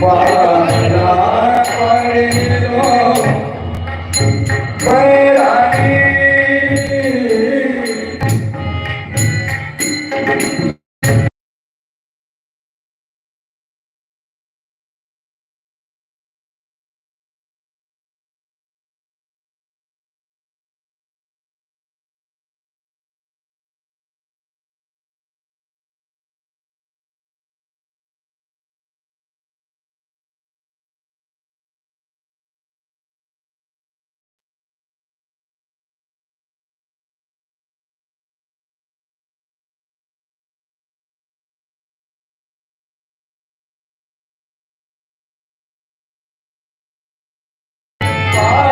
Pala Yeah.